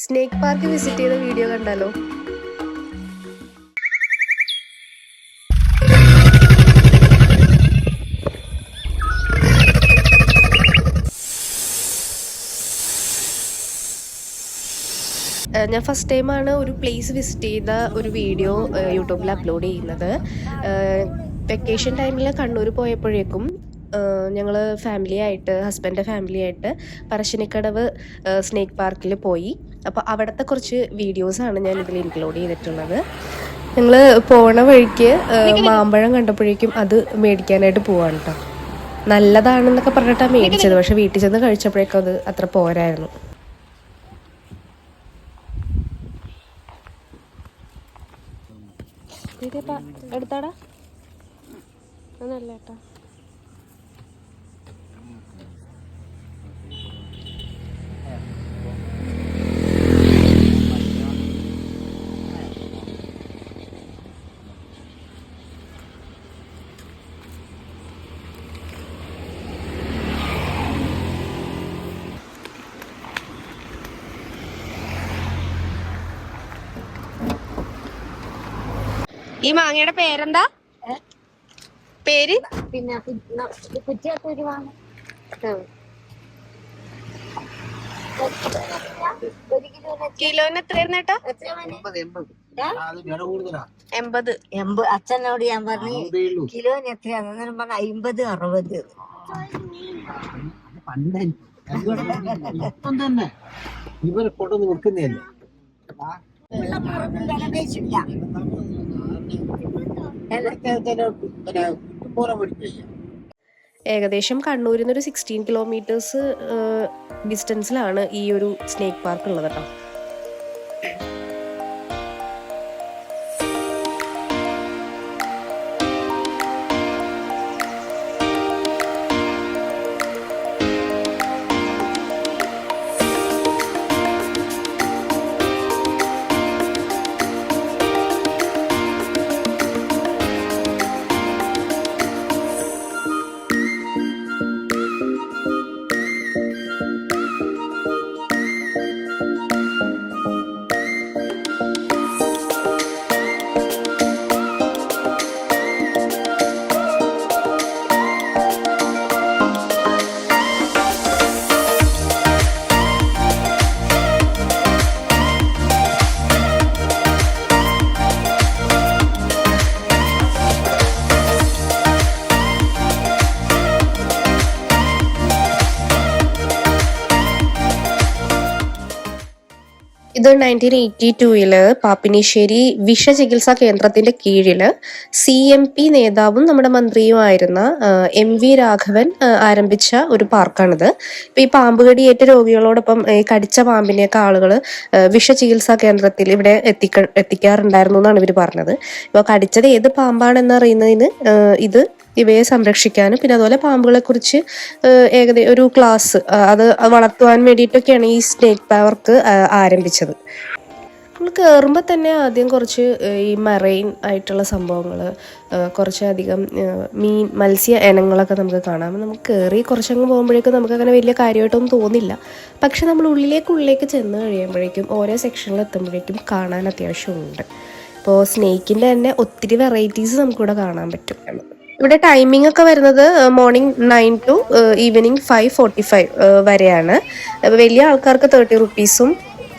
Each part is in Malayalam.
സ്നേക്ക് പാർക്ക് വിസിറ്റ് ചെയ്ത വീഡിയോ കണ്ടാലോ? ഞാൻ ഫസ്റ്റ് ടൈമാണ് ഒരു പ്ലേസ് വിസിറ്റ് ചെയ്ത ഒരു വീഡിയോ യൂട്യൂബിൽ അപ്ലോഡ് ചെയ്യുന്നത്. വെക്കേഷൻ ടൈമിൽ കണ്ണൂർ പോയപ്പോഴേക്കും ഞങ്ങൾ ഫാമിലിയായിട്ട് ഹസ്ബൻഡ് ഫാമിലിയായിട്ട് പറശ്ശിനിക്കടവ് സ്നേക്ക് പാർക്കിൽ പോയി. അപ്പോൾ അവിടുത്തെ കുറച്ച് വീഡിയോസാണ് ഞാൻ ഇതിൽ ഇൻക്ലൂഡ് ചെയ്തിട്ടുള്ളത്. ഞങ്ങൾ പോണ വഴിക്ക് മാമ്പഴം കണ്ടപ്പോഴേക്കും അത് മേടിക്കാനായിട്ട് പോവാണ് കേട്ടോ നല്ലതാണെന്നൊക്കെ പറഞ്ഞിട്ടാണ് മേടിച്ചത് പക്ഷെ വീട്ടിൽ ചെന്ന് കഴിച്ചപ്പോഴേക്കും അത് അത്ര പോരായിരുന്നു. എടുത്താടാ? അതല്ല ഏട്ടാ ഈ മാങ്ങയുടെ പേരെന്താ? പേര്? പിന്നെ കിലോന് എത്രയായിരുന്നു ഏട്ടാ? എൺപത് എൺപത്. അച്ഛനോട് ഞാൻ പറഞ്ഞു കിലോന് എത്രയാന്ന്? അന്നേരം പറഞ്ഞു അമ്പത് അറുപത്. ഇപ്പം തന്നെ. ഇവരെ വില പേശില്ല ഏകദേശം കണ്ണൂരിൽ നിന്ന് ഒരു സിക്സ്റ്റീൻ കിലോമീറ്റേഴ്സ് ഡിസ്റ്റൻസിലാണ് ഈ ഒരു സ്നേക്ക് പാർക്ക് ഉള്ളത് കേട്ടോ. ഇത് നയന്റീൻ എയ്റ്റി ടുവിൽ പാപ്പിനിശ്ശേരി വിഷചികിത്സാ കേന്ദ്രത്തിന്റെ കീഴിൽ സി എം പി നേതാവും നമ്മുടെ മന്ത്രിയുമായിരുന്ന എം വി രാഘവൻ ആരംഭിച്ച ഒരു പാർക്കാണിത്. ഇപ്പൊ ഈ പാമ്പ് കടിയേറ്റ രോഗികളോടൊപ്പം ഈ കടിച്ച പാമ്പിനെയൊക്കെ ആളുകൾ വിഷചികിത്സാ കേന്ദ്രത്തിൽ ഇവിടെ എത്തിക്ക എത്തിക്കാറുണ്ടായിരുന്നു എന്നാണ് ഇവർ പറഞ്ഞത്. ഇപ്പോൾ കടിച്ചത് ഏത് പാമ്പാണെന്ന് അറിയുന്നതിന് ഇത് ഇവയെ സംരക്ഷിക്കാനും പിന്നെ അതുപോലെ പാമ്പുകളെ കുറിച്ച് ഏകദേശം ഒരു ക്ലാസ് അത് വളർത്തുവാൻ വേണ്ടിയിട്ടൊക്കെയാണ് ഈ സ്നേക്ക് പാർക്ക് ആരംഭിച്ചത്. നമ്മൾ കയറുമ്പോൾ തന്നെ ആദ്യം കുറച്ച് ഈ മറൈൻ ആയിട്ടുള്ള സംഭവങ്ങൾ കുറച്ചധികം മീൻ മത്സ്യ ഇനങ്ങളൊക്കെ നമുക്ക് കാണാം. നമുക്ക് കയറി കുറച്ചങ്ങ് പോകുമ്പോഴേക്കും നമുക്ക് അങ്ങനെ വലിയ കാര്യമായിട്ടൊന്നും തോന്നില്ല. പക്ഷെ നമ്മൾ ഉള്ളിലേക്ക് ഉള്ളിലേക്ക് ചെന്ന് കഴിയുമ്പോഴേക്കും ഓരോ സെക്ഷനിൽ എത്തുമ്പോഴേക്കും കാണാൻ അത്യാവശ്യമുണ്ട്. ഇപ്പോൾ സ്നേക്കിന്റെ തന്നെ ഒത്തിരി വെറൈറ്റീസ് നമുക്കിവിടെ കാണാൻ പറ്റും. ഇവിടെ ടൈമിംഗ് ഒക്കെ വരുന്നത് morning nine to evening five forty five വരെയാണ്. വലിയ ആൾക്കാർക്ക് തേർട്ടി റുപ്പീസും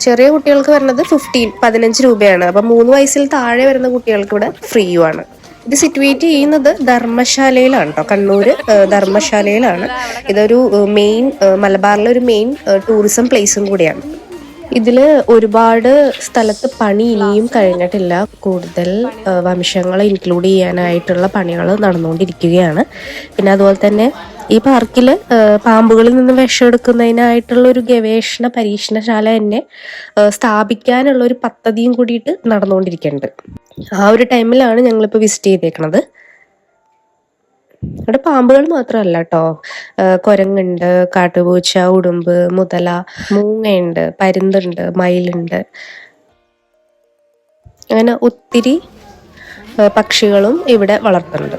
ചെറിയ കുട്ടികൾക്ക് വരുന്നത് ഫിഫ്റ്റീൻ പതിനഞ്ച് രൂപയാണ്. അപ്പം മൂന്ന് വയസ്സിൽ താഴെ വരുന്ന കുട്ടികൾക്ക് ഇവിടെ ഫ്രീയുമാണ് ഇത് സിറ്റുവേറ്റ് ചെയ്യുന്നത് ധർമ്മശാലയിലാണ് കേട്ടോ കണ്ണൂര് ധർമ്മശാലയിലാണ്. ഇതൊരു മെയിൻ മലബാറിലെ ഒരു മെയിൻ ടൂറിസം പ്ലേസും കൂടിയാണ്. ഇതിൽ ഒരുപാട് സ്ഥലത്ത് പണി ഇനിയും കഴിഞ്ഞിട്ടില്ല. കൂടുതൽ വംശങ്ങളെ ഇൻക്ലൂഡ് ചെയ്യാനായിട്ടുള്ള പണികൾ നടന്നുകൊണ്ടിരിക്കുകയാണ്. പിന്നെ അതുപോലെ തന്നെ ഈ പാർക്കിൽ പാമ്പുകളിൽ നിന്ന് വിഷമെടുക്കുന്നതിനായിട്ടുള്ള ഒരു ഗവേഷണ പരീക്ഷണശാല തന്നെ സ്ഥാപിക്കാനുള്ള ഒരു പദ്ധതിയും കൂടിയിട്ട് നടന്നുകൊണ്ടിരിക്കുന്നുണ്ട്. ആ ഒരു ടൈമിലാണ് ഞങ്ങളിപ്പോൾ വിസിറ്റ് ചെയ്തേക്കണത്. ഇവിടെ പാമ്പുകൾ മാത്രമല്ല കേട്ടോ കുരങ്ങുണ്ട് കാട്ടുപൂച്ച ഉടുമ്പ് മുതല മൂങ്ങയുണ്ട് പരുന്തുണ്ട് മയിലുണ്ട്. അങ്ങനെ ഒത്തിരി പക്ഷികളും ഇവിടെ വളർത്തുന്നുണ്ട്.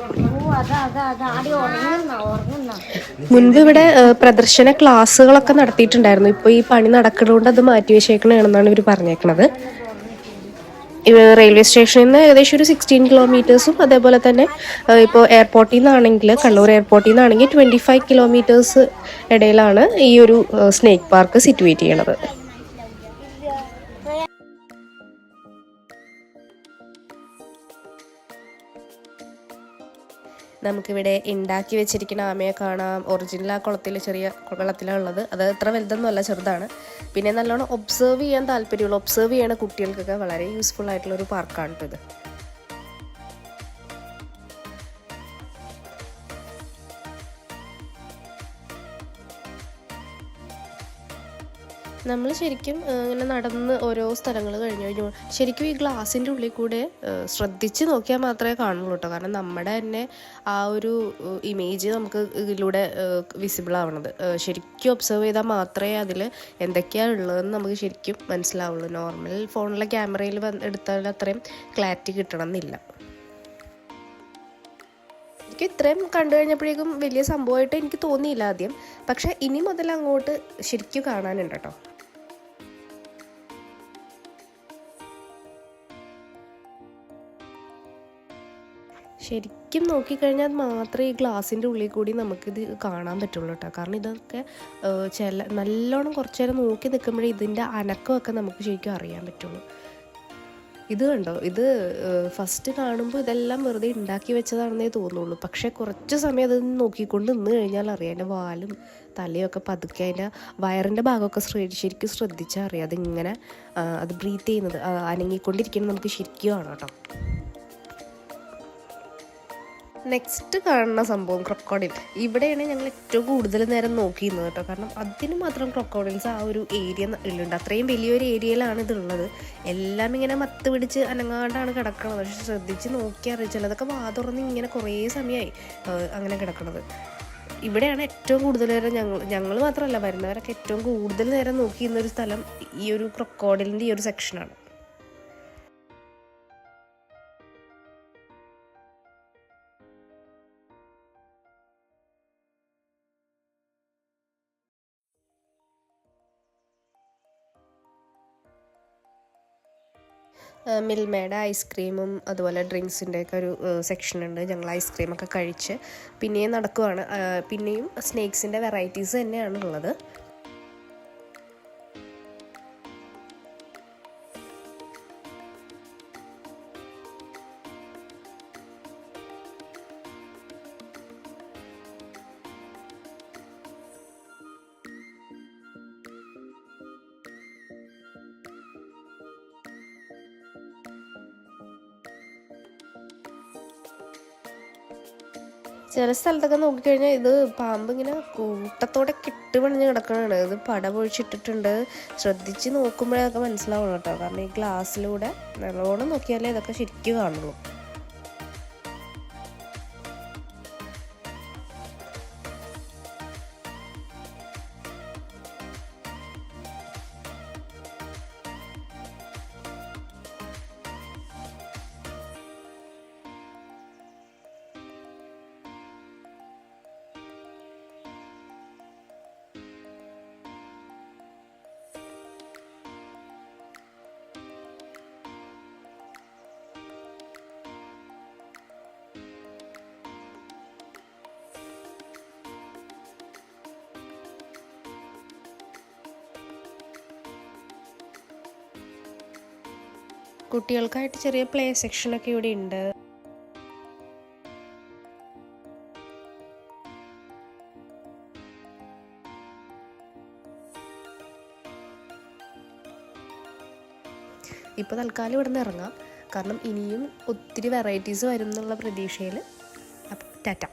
മുൻപ് ഇവിടെ പ്രദർശന ക്ലാസ്സുകളൊക്കെ നടത്തിയിട്ടുണ്ടായിരുന്നു. ഇപ്പോൾ ഈ പണി നടക്കുന്നതുകൊണ്ട് അത് മാറ്റി വെച്ചേക്കണമെന്നാണ് ഇവർ പറഞ്ഞേക്കണത്. ഇവ റെയിൽവേ സ്റ്റേഷനിൽ നിന്ന് ഏകദേശം ഒരു സിക്സ്റ്റീൻ കിലോമീറ്റേഴ്സും അതേപോലെ തന്നെ ഇപ്പോൾ എയർപോർട്ടിൽ നിന്നാണെങ്കിൽ കണ്ണൂർ എയർപോർട്ടിൽ നിന്നാണെങ്കിൽ ട്വന്റി ഫൈവ് കിലോമീറ്റേഴ്സ് ഇടയിലാണ് ഈ ഒരു സ്നേക്ക് പാർക്ക് സിറ്റുവേറ്റ് ചെയ്യണത്. നമുക്കിവിടെ ഉണ്ടാക്കി വെച്ചിരിക്കുന്ന ആമയെ കാണാം. ഒറിജിനൽ ആ കുളത്തിൽ ചെറിയ വെള്ളത്തിലാണ് ഉള്ളത്. അത് അത്ര വലുതൊന്നുമല്ല ചെറുതാണ്. പിന്നെ നല്ലോണം ഒബ്സേർവ് ചെയ്യാൻ താല്പര്യമുള്ള ഒബ്സേർവ് ചെയ്യണ കുട്ടികൾക്കൊക്കെ വളരെ യൂസ്ഫുൾ ആയിട്ടുള്ള ഒരു പാർക്കാണ് ഇത് നമ്മൾ ശരിക്കും ഇങ്ങനെ നടന്ന് ഓരോ സ്ഥലങ്ങൾ കഴിഞ്ഞു കഴിഞ്ഞു. ശരിക്കും ഈ ഗ്ലാസിന്റെ ഉള്ളിൽ കൂടെ ശ്രദ്ധിച്ച് നോക്കിയാൽ മാത്രമേ കാണുള്ളൂ കേട്ടോ കാരണം നമ്മുടെ തന്നെ ആ ഒരു ഇമേജ് നമുക്ക് ഇതിലൂടെ വിസിബിൾ ആവണത്. ശരിക്കും ഒബ്സർവ് ചെയ്താൽ മാത്രമേ അതിൽ എന്തൊക്കെയാണ് ഉള്ളതെന്ന് നമുക്ക് ശരിക്കും മനസ്സിലാവുള്ളൂ. നോർമൽ ഫോണിലെ ക്യാമറയിൽ വന്ന് എടുത്താൽ അത്രയും ക്ലാരിറ്റി കിട്ടണം എന്നില്ല എനിക്ക് ഇത്രയും കണ്ടു കഴിഞ്ഞപ്പോഴേക്കും വലിയ സംഭവമായിട്ട് എനിക്ക് തോന്നിയില്ല ആദ്യം. പക്ഷേ ഇനി മുതൽ അങ്ങോട്ട് ശരിക്കും കാണാനുണ്ട് കേട്ടോ ശരിക്കും നോക്കിക്കഴിഞ്ഞാൽ മാത്രമേ ഈ ഗ്ലാസിന്റെ ഉള്ളിൽ കൂടി നമുക്കിത് കാണാൻ പറ്റുള്ളൂ കേട്ടോ. കാരണം ഇതൊക്കെ ചില നല്ലോണം കുറച്ച് നേരം നോക്കി നിൽക്കുമ്പോഴേ ഇതിന്റെ അനക്കമൊക്കെ നമുക്ക് ശരിക്കും അറിയാൻ പറ്റുള്ളൂ. ഇത് കണ്ടോ? ഇത് ഫസ്റ്റ് കാണുമ്പോൾ ഇതെല്ലാം വെറുതെ ഉണ്ടാക്കി വെച്ചതാണെന്നേ തോന്നുള്ളൂ. പക്ഷേ കുറച്ച് സമയം അത് നോക്കിക്കൊണ്ട് നിന്ന് കഴിഞ്ഞാൽ അറിയാം. എന്റെ വാലും തലയൊക്കെ പതുക്കെ അതിന്റെ വയറിന്റെ ഭാഗമൊക്കെ ശരിക്കും ശ്രദ്ധിച്ചാൽ അറിയാം. അതിങ്ങനെ അത് ബ്രീത്ത് ചെയ്യുന്നത് അനങ്ങിക്കൊണ്ടിരിക്കുന്നത് നമുക്ക് ശരിക്കും കാണാം കേട്ടോ. നെക്സ്റ്റ് കാണുന്ന സംഭവം ക്രൊക്കോഡിൽ ഇവിടെയാണ് ഞങ്ങൾ ഏറ്റവും കൂടുതൽ നേരം നോക്കിയിരുന്നത് കേട്ടോ. കാരണം അതിന് മാത്രം ക്രൊക്കോഡിൽസ് ആ ഒരു ഏരിയ ഉണ്ട് അത്രയും വലിയൊരു ഏരിയയിലാണ് ഇതുള്ളത്. എല്ലാം ഇങ്ങനെ മത്ത് പിടിച്ച് അനങ്ങാണ്ടാണ് കിടക്കുന്നത് പക്ഷെ ശ്രദ്ധിച്ച് നോക്കിയാൽ ചിലതൊക്കെ വാ തുറന്ന് ഇങ്ങനെ കുറേ സമയമായി അങ്ങനെ കിടക്കുന്നത് ഇവിടെയാണ് ഏറ്റവും കൂടുതൽ നേരം ഞങ്ങൾ ഞങ്ങൾ മാത്രമല്ല വരുന്നവരൊക്കെ ഏറ്റവും കൂടുതൽ നേരം നോക്കിയിരുന്ന ഒരു സ്ഥലം ഈ ഒരു ക്രൊക്കോഡിലിന്റെ ഈ ഒരു സെക്ഷനാണ് മിൽമയുടെ ഐസ്ക്രീമും അതുപോലെ ഡ്രിങ്ക്സിന്റെ ഒക്കെ ഒരു സെക്ഷൻ ഉണ്ട് ഞങ്ങൾ ഐസ്ക്രീമൊക്കെ കഴിച്ച് പിന്നെയും നടക്കുവാണ്. പിന്നെയും സ്നേക്സിന്റെ വെറൈറ്റീസ് തന്നെയാണ് ഉള്ളത് ചില സ്ഥലത്തൊക്കെ നോക്കിക്കഴിഞ്ഞാൽ ഇത് പാമ്പ് ഇങ്ങനെ കൂട്ടത്തോടെ കെട്ടുപണിഞ്ഞ് കിടക്കണതാണ് ഇത് പട പൊഴിച്ചിട്ടിട്ടുണ്ട് ശ്രദ്ധിച്ച് നോക്കുമ്പോഴൊക്കെ മനസ്സിലാവുള്ളൂ കേട്ടോ. കാരണം ഈ ഗ്ലാസ്സിലൂടെ നല്ലോണം നോക്കിയാലേ ഇതൊക്കെ ശരിക്കും കാണുള്ളൂ. കുട്ടികൾക്കായിട്ട് ചെറിയ പ്ലേ സെക്ഷനൊക്കെ ഇവിടെ ഉണ്ട്. ഇപ്പോൾ തൽക്കാലം ഇവിടെ നിന്ന് ഇറങ്ങാം. കാരണം ഇനിയും ഒത്തിരി വെറൈറ്റീസ് വരും എന്നുള്ള പ്രതീക്ഷയിൽ ടാറ്റ.